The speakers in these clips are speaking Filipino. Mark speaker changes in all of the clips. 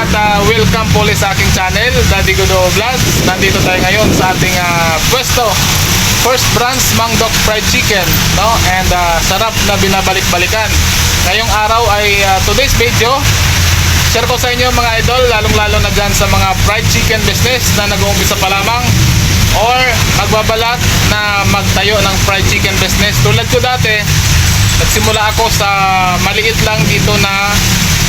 Speaker 1: at ah, welcome po sa aking channel, Daddy Godo Vlogs. Nandito tayo ngayon sa ating ah, pwesto. First branch Mangdok Fried Chicken, no? And ah, sarap na binabalik-balikan. Ngayong araw ay ah, today's video. Share ko sa inyo mga idol, lalong-lalo na dyan sa mga fried chicken business na nag-uumpisa pa lamang or magbabalak na magtayo ng fried chicken business. Tulad ko dati, nagsimula ako sa maliit lang dito na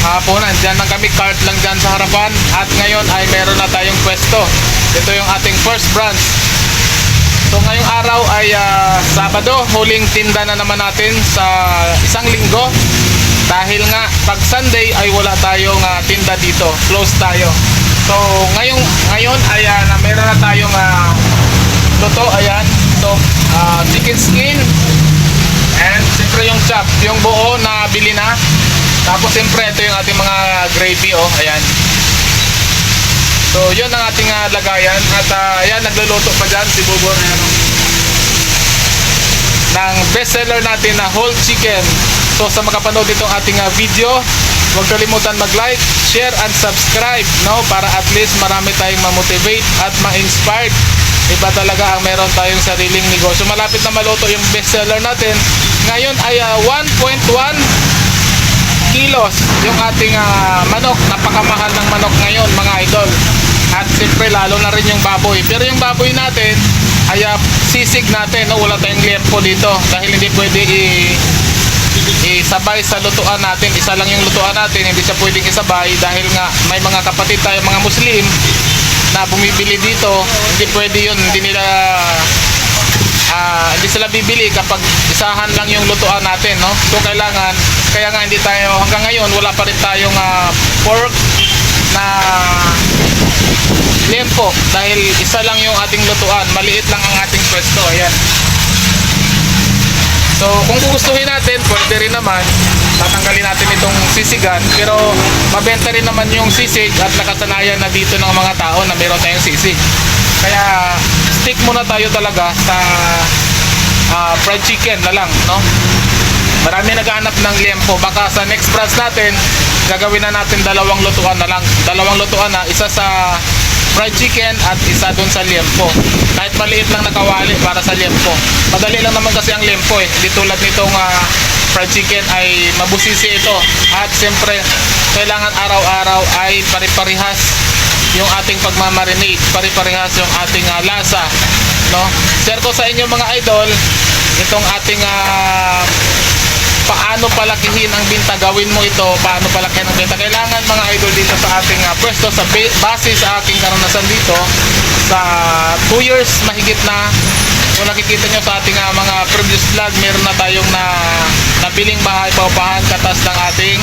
Speaker 1: hapunan. Diyan lang kami, cart lang dyan sa harapan. At ngayon ay meron na tayong pwesto. Ito yung ating first branch. So ngayong araw ay ah, Sabado, huling tinda na naman natin sa isang linggo. Dahil nga pag Sunday ay wala tayong ah, tinda dito, close tayo. So ngayong ngayon ay ah, na meron na tayong ah, luto, ayan. So ah, chicken skin and siyempre yung chop, yung buo na bili na. Tapos siyempre ito yung ating mga gravy oh, ayan. So yun ang ating ah, lagayan at ah, ayan nagluluto pa dyan si Bubor ayan, oh ng bestseller natin na whole chicken. So sa makapanood itong ating uh, video, huwag kalimutan mag-like, share, and subscribe no? para at least marami tayong ma-motivate at ma-inspired. Iba talaga ang meron tayong sariling negosyo. Malapit na maluto yung bestseller natin. Ngayon ay uh, 1.1 kilos yung ating ah, manok. Napakamahal ng manok ngayon mga idol. At siyempre lalo na rin yung baboy. Pero yung baboy natin ay ah, sisig natin. No? Wala tayong liempo dito dahil hindi pwede i isabay sa lutuan natin. Isa lang yung lutuan natin. Hindi siya pwedeng isabay dahil nga may mga kapatid tayo mga Muslim na bumibili dito. Hindi pwede yun. Hindi nila ah, hindi sila bibili kapag isahan lang yung lutuan natin, no? So kailangan, kaya nga hindi tayo hanggang ngayon wala pa rin tayong ah, pork na liempo dahil isa lang yung ating lutuan, maliit lang ang ating pwesto, ayan. So kung gugustuhin natin, pwede rin naman tatanggalin natin itong sisigan pero mabenta rin naman yung sisig at nakasanayan na dito ng mga tao na meron tayong sisig. Kaya stick muna tayo talaga sa ah, fried chicken na lang, no? Marami naghahanap ng liempo. Baka sa next branch natin, gagawin na natin dalawang lutuan na lang. Dalawang lutuan na, isa sa fried chicken at isa doon sa liempo. Kahit maliit lang na kawali para sa liempo. Madali lang naman kasi ang liempo eh. Hindi tulad nitong ah, fried chicken ay mabusisi ito. At siyempre, kailangan araw-araw ay pare-parehas yung ating pagmamarinate. Pare-parehas yung ating ah, lasa. No? Share ko sa inyo mga idol, itong ating ah, paano palakihin ang binta gawin mo ito paano palakihin ang binta kailangan mga idol dito sa ating uh, pwesto sa ba- base sa aking karanasan dito sa 2 years mahigit na kung nakikita nyo sa ating uh, mga previous vlog meron na tayong na nabiling bahay paupahan katas ng ating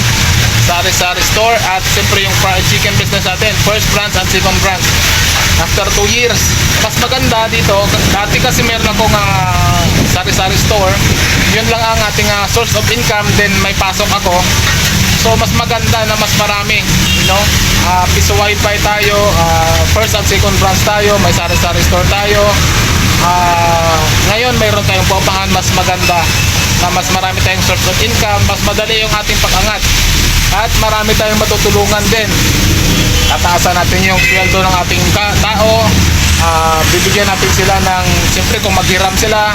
Speaker 1: sari-sari store at siyempre yung fried chicken business natin. First branch at second branch. After 2 years mas maganda dito dati kasi meron akong uh, sari-sari store. Yun lang ang ating uh, source of income then may pasok ako. So mas maganda na mas marami you know? Uh, piso wifi tayo uh, first at second branch tayo may sari-sari store tayo. Ah, ngayon mayroon tayong paupahan mas maganda na mas marami tayong source of income mas madali yung ating pag-angat at marami tayong matutulungan din. Tataasan natin yung sweldo ng ating tao. Ah, bibigyan natin sila ng siyempre kung maghiram sila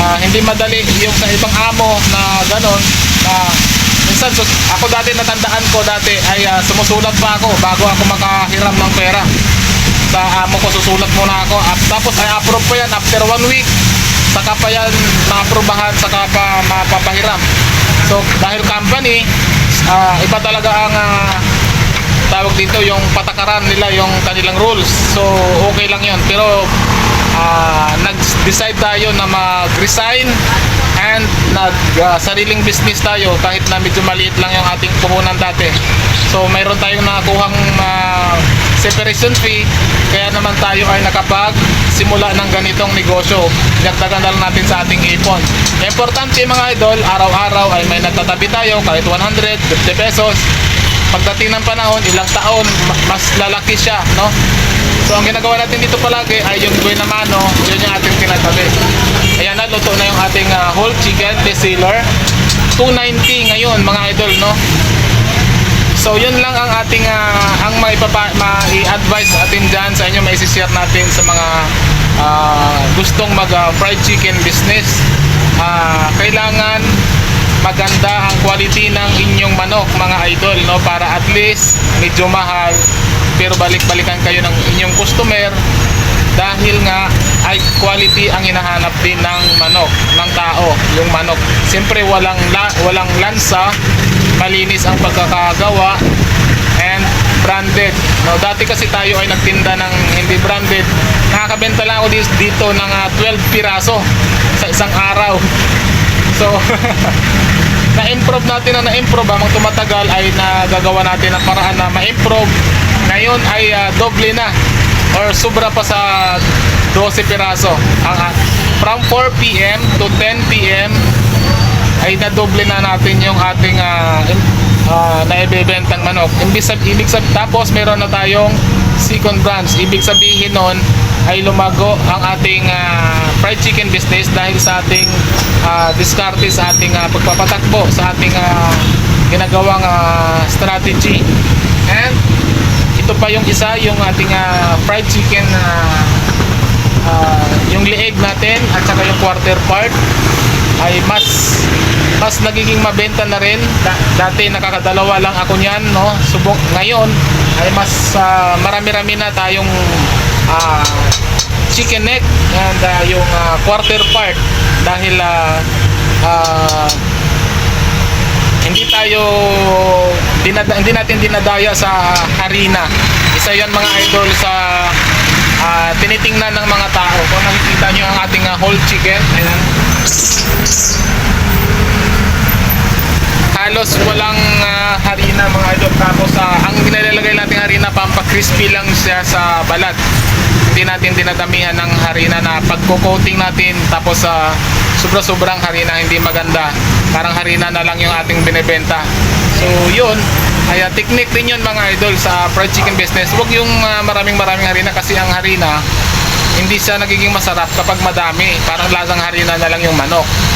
Speaker 1: ah, hindi madali yung sa ibang amo na ganon na minsan sus- ako dati natandaan ko dati ay ah, sumusulat pa ako bago ako makahiram ng pera. Sa amo ko susulat muna ako. At tapos ay approve pa yan after one week saka pa yan maaprobahan saka pa mapapahiram. So dahil company ah, iba talaga ang ah, tawag dito yung patakaran nila yung kanilang rules. So okay lang yun. Pero ah, nag-decide tayo na mag-resign and nag ah, sariling business tayo kahit na medyo maliit lang yung ating puhunan dati. So mayroon tayong nakakuhang ah, separation fee kaya naman tayo ay nakapag simula ng ganitong negosyo dagdagan na natin sa ating ipon importante mga idol araw-araw ay may nagtatabi tayo kahit 100 50 pesos pagdating ng panahon, ilang taon, ma- mas lalaki siya, no? So, ang ginagawa natin dito palagi ay yung buhay na mano, yun yung ating tinatabi. Ayan na, luto na yung ating ah, whole chicken, best seller. 290 ngayon, mga idol, no? So yun lang ang ating ah, ang maipapa, ma-advise natin dyan. Sa inyo, maisi-share natin sa mga ah, gustong mag ah, fried chicken business. Ah, kailangan maganda ang quality ng inyong manok mga idol no? Para at least medyo mahal pero balik-balikan kayo ng inyong customer dahil nga ay quality ang hinahanap din ng manok ng tao yung manok. Siyempre walang la, walang lansa malinis ang pagkakagawa and branded no dati kasi tayo ay nagtinda ng hindi branded nakakabenta lang ako dito ng ah, 12 piraso sa isang araw so na-improve natin na na-improve habang tumatagal ay nagagawa natin ang paraan na ma-improve ngayon ay ah, doble na or sobra pa sa 12 piraso ang ah, from 4 p.m. to 10 p.m. ay nadoble na natin yung ating uh, naibebentang manok. Ibig sab ibig sab tapos meron na tayong second branch. Ibig sabihin nun ay lumago ang ating ah, fried chicken business dahil sa ating uh, diskarte sa ating ah, pagpapatakbo sa ating ah, ginagawang ah, strategy. And ito pa yung isa, yung ating ah, fried chicken na ah, yung lieg natin at saka yung quarter part ay mas mas nagiging mabenta na rin. Da- dati nakakadalawa lang ako niyan, no? Subok ngayon ay mas ah, marami-rami na tayong ah, chicken neck and ah, yung ah, quarter part dahil ah, ah, hindi tayo dinada, hindi natin dinadaya sa harina. Isa 'yan mga idol sa ah, tinitingnan ng mga tao. Kung nakikita nyo ang ating ah, whole chicken, ayan. Halos walang ah, harina mga idol. Tapos ah, ang nilalagay nating harina pampa-crispy lang siya sa balat. Hindi natin dinadamihan ng harina na pagko-coating natin tapos sa sobra-sobrang harina hindi maganda. Parang harina na lang yung ating binebenta. So yun, ay ah, technique din yun mga idol sa fried chicken business. Huwag yung ah, maraming-maraming harina kasi ang harina hindi siya nagiging masarap kapag madami. Parang lasang harina na lang yung manok.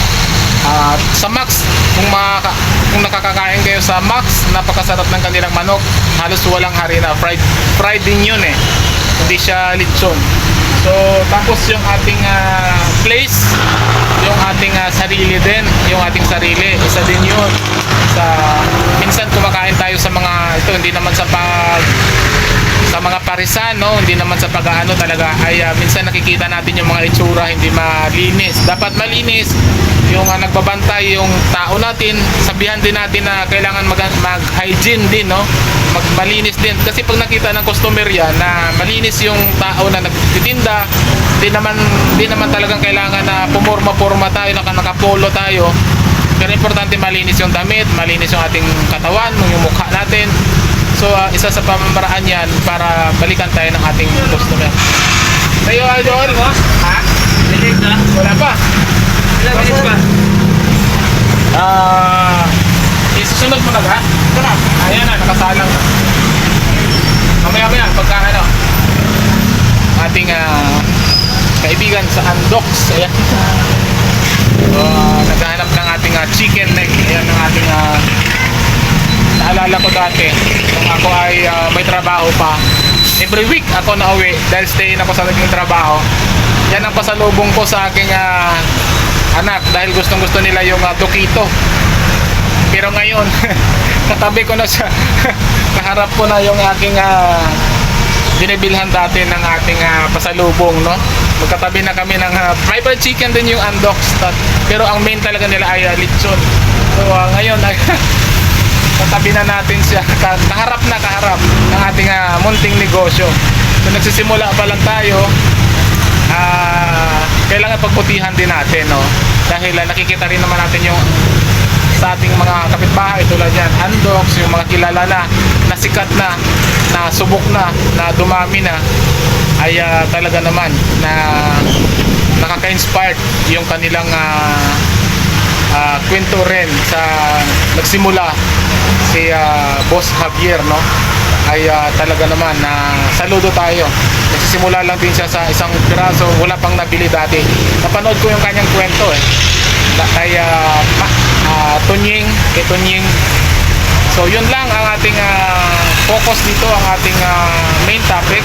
Speaker 1: At sa Max, kung, makaka, kung nakakakain kayo sa Max, napakasarap ng kanilang manok. Halos walang harina. Fried, fried din yun eh. Hindi siya lechon. So, tapos yung ating ah, place, yung ating ah, sarili din, yung ating sarili, isa din yun. Sa, minsan kumakain tayo sa mga, ito hindi naman sa pag, sa mga parisan, no? hindi naman sa pag-ano talaga, ay ah, minsan nakikita natin yung mga itsura hindi malinis. Dapat malinis, yung ah, nagbabantay yung tao natin, sabihan din natin na kailangan mag, mag-hygiene din, no? Mag malinis din. Kasi pag nakita ng customer yan na malinis yung tao na nagtitinda, di naman, di naman talagang kailangan na pumorma-porma tayo, naka, nakapolo tayo. Pero importante malinis yung damit, malinis yung ating katawan, yung mukha natin. So, ah, isa sa pamamaraan yan para balikan tayo ng ating customer. Tayo, Idol? Ha? Wala pa.
Speaker 2: Ilang minutes pa?
Speaker 1: Ah, isusunod mo na ba? Ito na. Ayan na, nakasalang na. Mamaya maya, pagka ano, ating ah, kaibigan sa Andox. Ayan. Ah, naghahanap ng ating ah, chicken neck. Ayan ang ating ah, naalala ko dati nung ako ay ah, may trabaho pa. Every week ako na uwi dahil stay in ako sa naging trabaho. Yan ang pasalubong ko sa aking ah, anak dahil gustong gusto nila yung uh, Dokito. Pero ngayon, katabi ko na siya. Kaharap ko na yung aking ah, binibilhan dati ng ating ah, pasalubong, no? Magkatabi na kami ng uh, private chicken din yung Andox. Tat- Pero ang main talaga nila ay ah, lechon. So ah, ngayon, ay katabi na natin siya. Ka- Kaharap na kaharap ng ating ah, munting negosyo. So nagsisimula pa lang tayo, ah kailangan pagputihan din natin, no? Dahil ah, nakikita rin naman natin yung sa ating mga kapitbahay tulad yan, Andox, yung mga kilala na, na sikat na, na subok na, na dumami na, ay ah, talaga naman na nakaka-inspired yung kanilang ah, ah, kwento rin sa nagsimula si ah, Boss Javier, no? Ay ah, talaga naman na saludo tayo. Nagsisimula lang din siya sa isang piraso, wala pang nabili dati. Napanood ko yung kanyang kwento eh. Kay ah, Ma- ah, Tunying, kay Tunying So yun lang ang ating ah, focus dito, ang ating ah, main topic.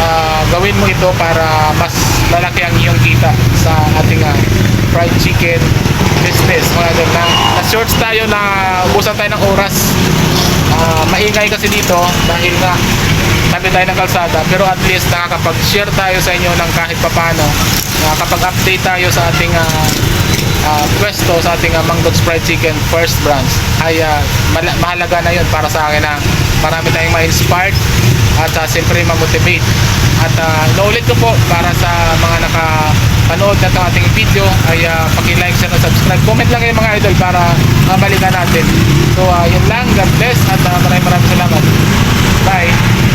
Speaker 1: Ah, gawin mo ito para mas lalaki ang iyong kita sa ating ah, fried chicken business. Mga ganun na, na-shorts tayo na ubusan tayo ng oras. Ah, maingay kasi dito dahil nga tabi tayo ng kalsada pero at least nakakapag-share tayo sa inyo ng kahit papano nakakapag-update tayo sa ating ah, ah, pwesto sa ating uh, Mangdogs Fried Chicken first branch ay mala- mahalaga na yun para sa akin na marami tayong ma-inspired at uh, siyempre ma-motivate at uh, inuulit ko po para sa mga nakapanood na itong ating video ay uh, paki-like, share, at subscribe. Comment lang kayo mga idol para mabalikan natin. So uh, yun lang, God bless at uh, maraming maraming salamat. Bye